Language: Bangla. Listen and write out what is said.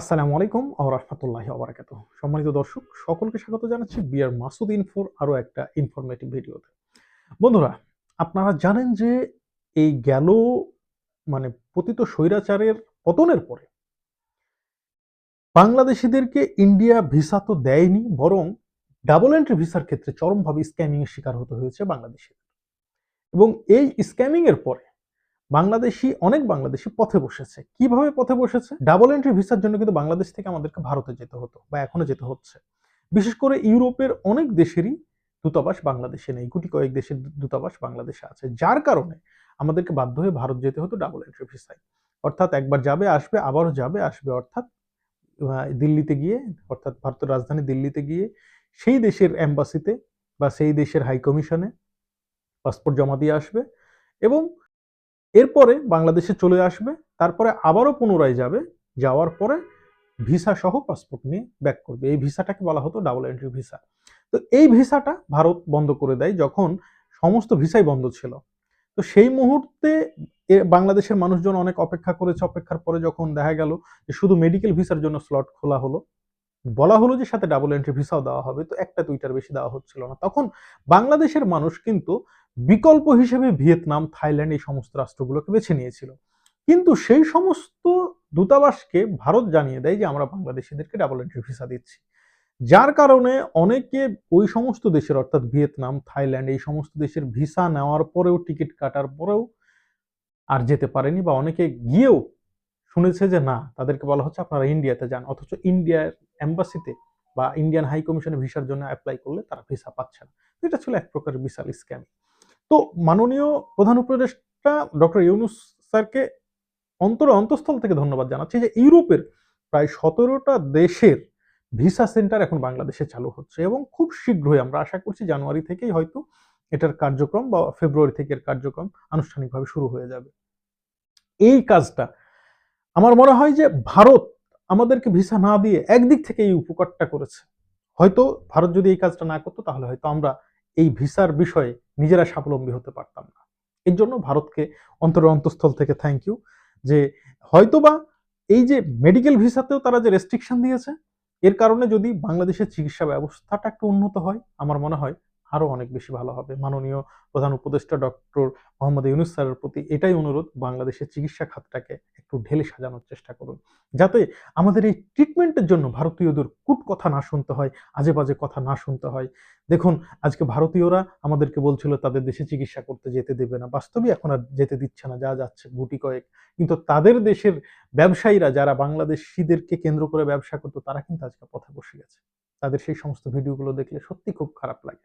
আসসালামু আলাইকুম রহমতুল্লাহি আবরাকাত সম্মানিত দর্শক, সকলকে স্বাগত জানাচ্ছি বিয়ার মাসুদ ইনফোর আরও একটা ইনফরমেটিভ ভিডিওতে। বন্ধুরা, আপনারা জানেন যে এই গেল মানে পতিত স্বৈরাচারের পতনের পরে বাংলাদেশিদেরকে ইন্ডিয়া ভিসা তো দেয়নি, বরং ডাবল এন্ট্রি ভিসার ক্ষেত্রে চরমভাবে স্ক্যামিংয়ের শিকার হতে হয়েছে বাংলাদেশিদের। এবং এই স্ক্যামিংয়ের পরে বাংলাদেশি, অনেক বাংলাদেশি পথে বসেছে। কীভাবে পথে বসেছে? ডাবল এন্ট্রি ভিসার জন্য কিন্তু বাংলাদেশ থেকে আমাদেরকে ভারতে যেতে হতো বা এখনও যেতে হচ্ছে। বিশেষ করে ইউরোপের অনেক দেশেরই দূতাবাস বাংলাদেশে নেই। গুটি কয়েক দেশের দূতাবাস বাংলাদেশে আছে। যার কারণে আমাদেরকে বাধ্য হয়ে ভারত যেতে হতো ডাবল এন্ট্রি ভিসায় অর্থাৎ একবার যাবে, আসবে, আবারও যাবে, আসবে। অর্থাৎ দিল্লিতে গিয়ে, অর্থাৎ ভারতের রাজধানী দিল্লিতে গিয়ে সেই দেশের অ্যাম্বাসিতে বা সেই দেশের হাই কমিশনে পাসপোর্ট জমা দিয়ে আসবে এবং এরপরে বাংলাদেশে চলে আসবে, তারপরে আবারও পুনরায় যাবে, যাওয়ার পরে ভিসা সহ পাসপোর্ট নিয়ে ব্যাক করবে। এই ভিসাটাকে বলা হতো ডাবল এন্ট্রি ভিসা। তো এই ভিসাটা ভারত বন্ধ করে দেয় যখন সমস্ত ভিসাই বন্ধ ছিল। তো সেই মুহূর্তে বাংলাদেশের মানুষজন অনেক অপেক্ষা করেছে। অপেক্ষার পরে যখন দেখা গেল যে শুধু মেডিকেল ভিসার জন্য স্লট খোলা হলো, বলা হলো যে সাথে ডাবল এন্ট্রি ভিসাও দেওয়া হবে। তো একটা দুইটার বেশি দেওয়া হচ্ছিল না। তখন বাংলাদেশের মানুষ কিন্তু বিকল্প হিসেবে ভিয়েতনাম, থাইল্যান্ড এই সমস্ত রাষ্ট্রগুলোকে বেছে নিয়েছিল। কিন্তু সেই সমস্ত দূতাবাসকে ভারত জানিয়ে দেয় যে, আমরা বাংলাদেশিদেরকে ডাবল এন্ট্রি ভিসা দিচ্ছি। যার কারণে অনেকে ওই সমস্ত দেশের, অর্থাৎ ভিয়েতনাম, থাইল্যান্ড এই সমস্ত দেশের ভিসা নেওয়ার পরেও, টিকিট কাটার পরেও আর যেতে পারেনি বা অনেকে গিয়েও শুনেছে যে, না, তাদেরকে বলা হচ্ছে আপনারা ইন্ডিয়াতে যান। অথচ ইন্ডিয়ার অ্যাম্বাসিতে বা ইন্ডিয়ান হাই কমিশনে ভিসার জন্য অ্যাপ্লাই করলে তারা ভিসা পাচ্ছে না। এটা ছিল এক প্রকার বিশাল স্ক্যাম তো মাননীয় প্রধান উপদেষ্টা ডক্টর ইউনুস স্যারকে অন্তর অন্তঃস্থল থেকে ধন্যবাদ জানাচ্ছি যে ইউরোপের প্রায় সতেরোটা দেশের ভিসা সেন্টার এখন বাংলাদেশে চালু হচ্ছে এবং খুব শীঘ্রই আমরা আশা করছি জানুয়ারি থেকেই হয়তো এটার কার্যক্রম বা ফেব্রুয়ারি থেকে এর কার্যক্রম আনুষ্ঠানিকভাবে শুরু হয়ে যাবে। এই কাজটা আমার মনে হয় যে ভারত আমাদেরকে ভিসা না দিয়ে একদিক থেকে এই উপকারটা করেছে। হয়তো ভারত যদি এই কাজটা না করতো তাহলে হয়তো আমরা এই ভিসার বিষয়ে নিজেরা স্বাবলম্বী হতে পারতাম না। এর জন্য ভারতকে অন্তর অন্তঃস্থল থেকে থ্যাংক ইউ যে হয়তোবা এই যে মেডিকেল ভিসাতেও তারা যে রেস্ট্রিকশন দিয়েছে, এর কারণে যদি বাংলাদেশের চিকিৎসা ব্যবস্থাটা একটু উন্নত হয়, আমার মনে হয় আরও অনেক বেশি ভালো হবে। মাননীয় প্রধান উপদেষ্টা ডক্টর মোহাম্মদ ইউনুস স্যারের প্রতি এটাই অনুরোধ, বাংলাদেশের চিকিৎসা খাতটাকে একটু ঢেলে সাজানোর চেষ্টা করুন। যাতে আমাদের এই ট্রিটমেন্টের জন্য ভারতীয়দের কুট কথা না শুনতে হয় আজে বাজে কথা না শুনতে হয়। দেখুন, আজকে ভারতীয়রা আমাদেরকে বলছিল, তাদের দেশে চিকিৎসা করতে যেতে দেবে না। বাস্তবে এখন আর যেতে দিচ্ছে না, যা যাচ্ছে গুটি কয়েক। কিন্তু তাদের দেশের ব্যবসায়ীরা, যারা বাংলাদেশিদেরকে কেন্দ্র করে ব্যবসা করতো, তারা কিন্তু আজকে পথে বসে গেছে। তাদের সেই সমস্ত ভিডিওগুলো দেখলে সত্যি খুব খারাপ লাগে।